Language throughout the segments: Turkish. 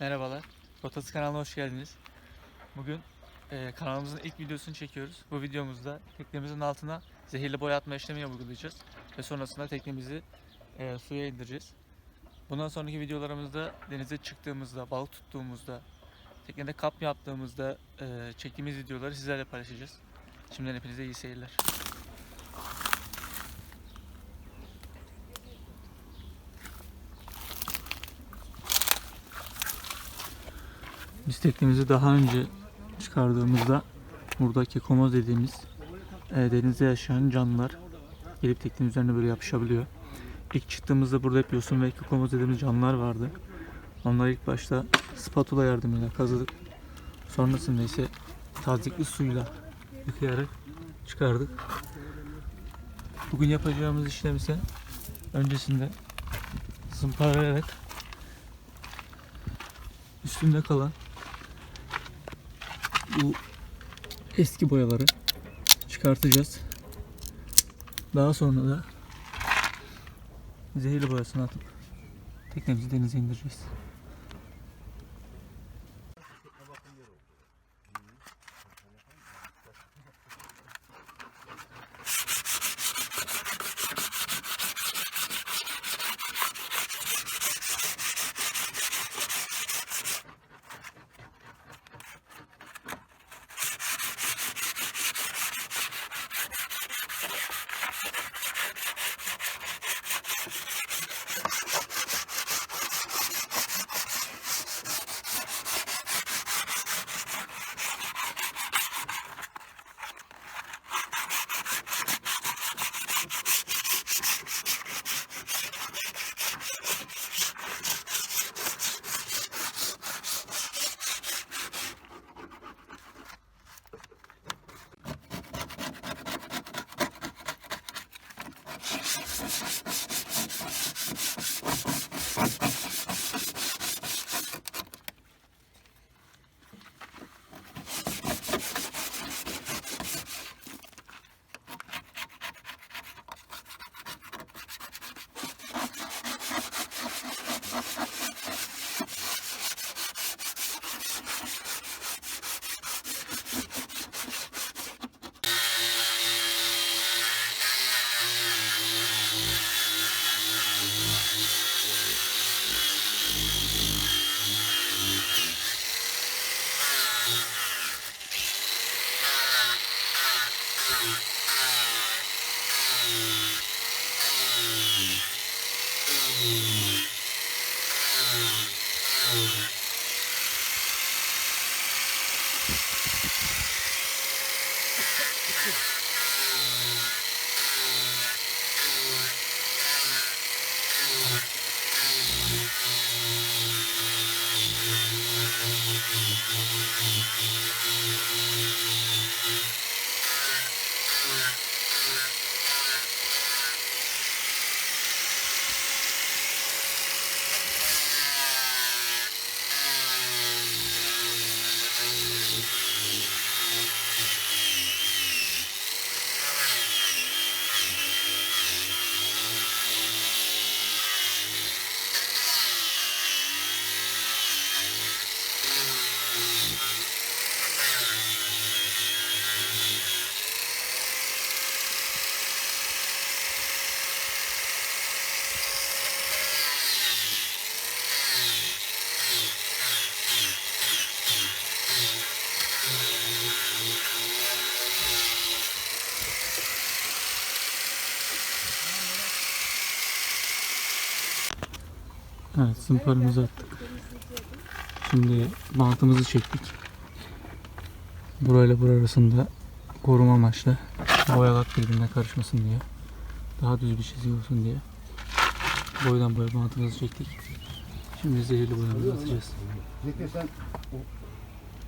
Merhabalar. Rotası kanalına hoş geldiniz. Bugün e, kanalımızın ilk videosunu çekiyoruz. Bu videomuzda teknemizin altına zehirli boya atma işlemi uygulayacağız. Ve sonrasında teknemizi e, suya indireceğiz. Bundan sonraki videolarımızda denize çıktığımızda, balık tuttuğumuzda, teknede kap yaptığımızda e, çektiğimiz videoları sizlerle paylaşacağız. Şimdiden hepinize iyi seyirler. Biz teknemizi daha önce çıkardığımızda buradaki komoz dediğimiz e, denizde yaşayan canlılar gelip teknenin üzerine böyle yapışabiliyor. İlk çıktığımızda burada hep yosun ve komoz dediğimiz canlılar vardı. Onları ilk başta spatula yardımıyla kazıdık. Sonrasında ise tazikli suyla yıkayarak çıkardık. Bugün yapacağımız işlem ise öncesinde zımparalayarak üstünde kalan bu eski boyaları çıkartacağız. Daha sonra da zehirli boyasını atıp teknemizi denize indireceğiz. Evet zımparamızı attık. Şimdi bantımızı çektik. Burayla bura arasında koruma amaçlı boyalar birbirine karışmasın diye. Daha düz bir çizgi olsun diye. Boydan boya bantımızı çektik. Şimdi zehirli boyamızı atacağız.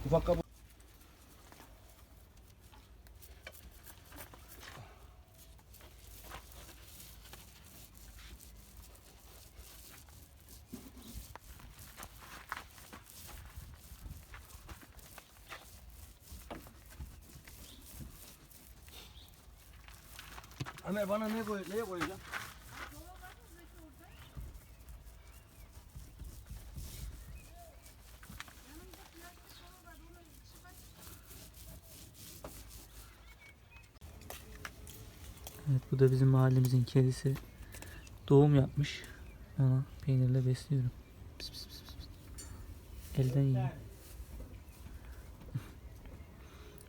Ufak kabuk Ömer bana ne koy neye koyacaksın? Evet bu da bizim mahallemizin kedisi. Doğum yapmış. Ona peynirle besliyorum. Pis pis pis pis. Elden yiyor.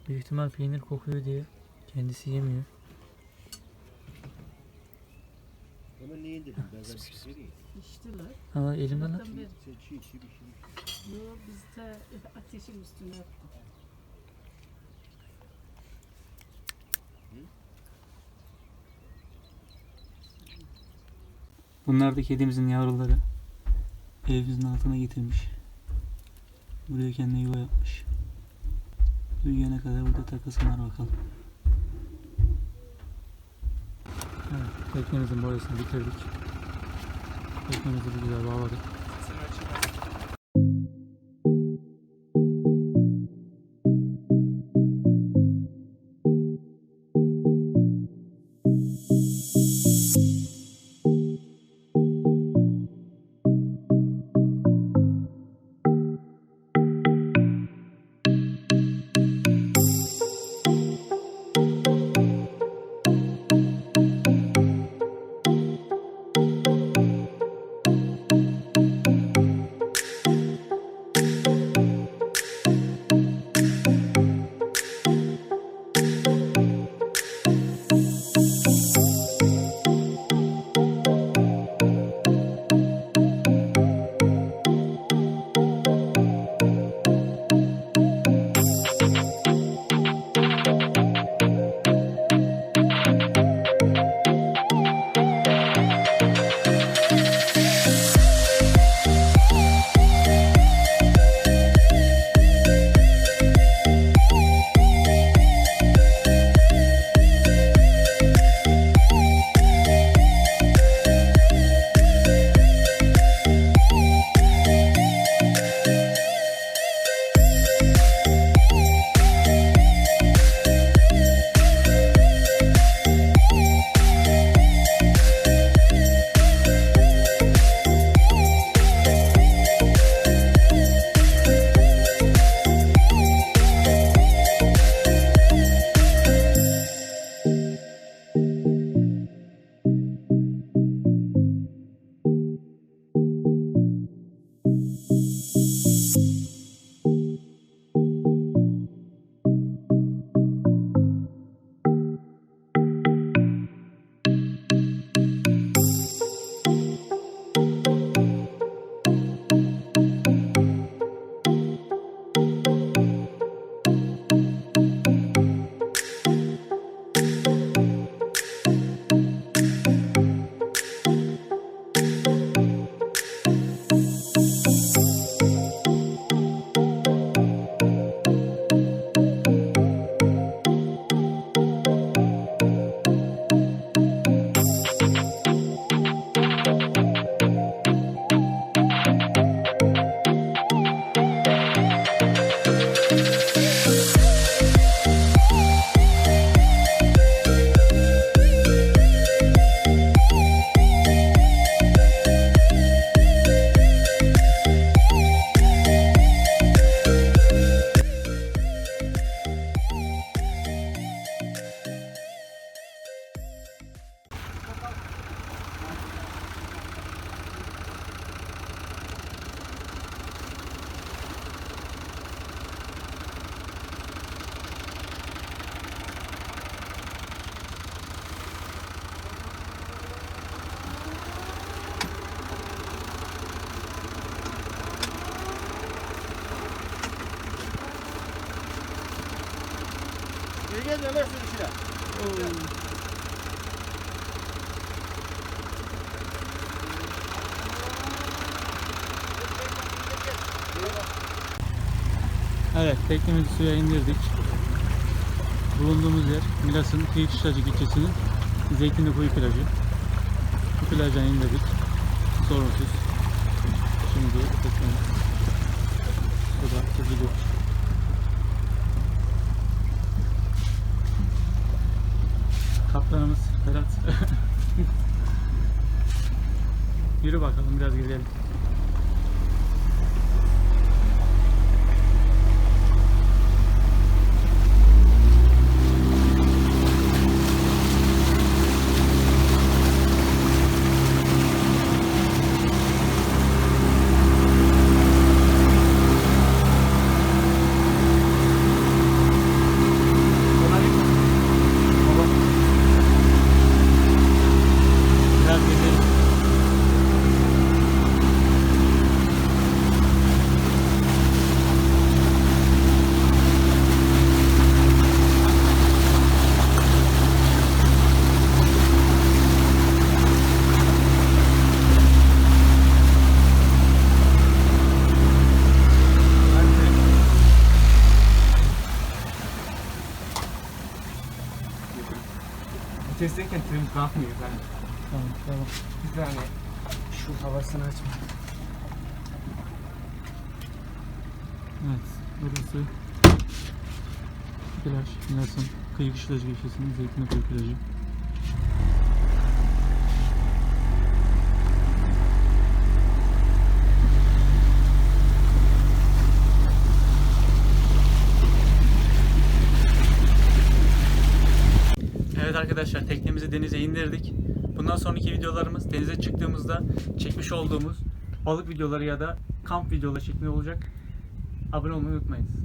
Büyük ihtimal peynir kokuyor diye kendisi yemiyor. Ne indirdin? Ben sana bir şey söyleyeyim. İçtiler. Ama elimden at. Sen çiğ çiğ bir şey. yo, bizde ateşin üstüne yaptık. Bunlar da kedimizin yavruları. Evimizin altına getirmiş. Buraya kendine yuva yapmış. Büyüyene kadar burada takılsınlar bakalım. Evet, teknemizin boyasını bitirdik. Teknemizi bir güzel bağladık. Evet, teknemizi suya indirdik. Bulunduğumuz yer Milas'ın Kıyıkışlacı ilçesinin Zeytinli Kuyu plajı. Bu plajdan indirdik. Sorunsuz. Şimdi teknemiz suda çekiliyor. Kaptanımız Ferhat. Yürü bakalım biraz gidelim. Tamam tamam. Bir saniye. Şu havasını açma. Evet burası plaj, Mersin Kıyı Kışlacı Köşesi'nin Zeytinliköy plajı. Evet arkadaşlar teknemizi denize indirdik. Bundan sonraki videolarımız denize çıktığımızda çekmiş olduğumuz balık videoları ya da kamp videoları şeklinde olacak. Abone olmayı unutmayınız.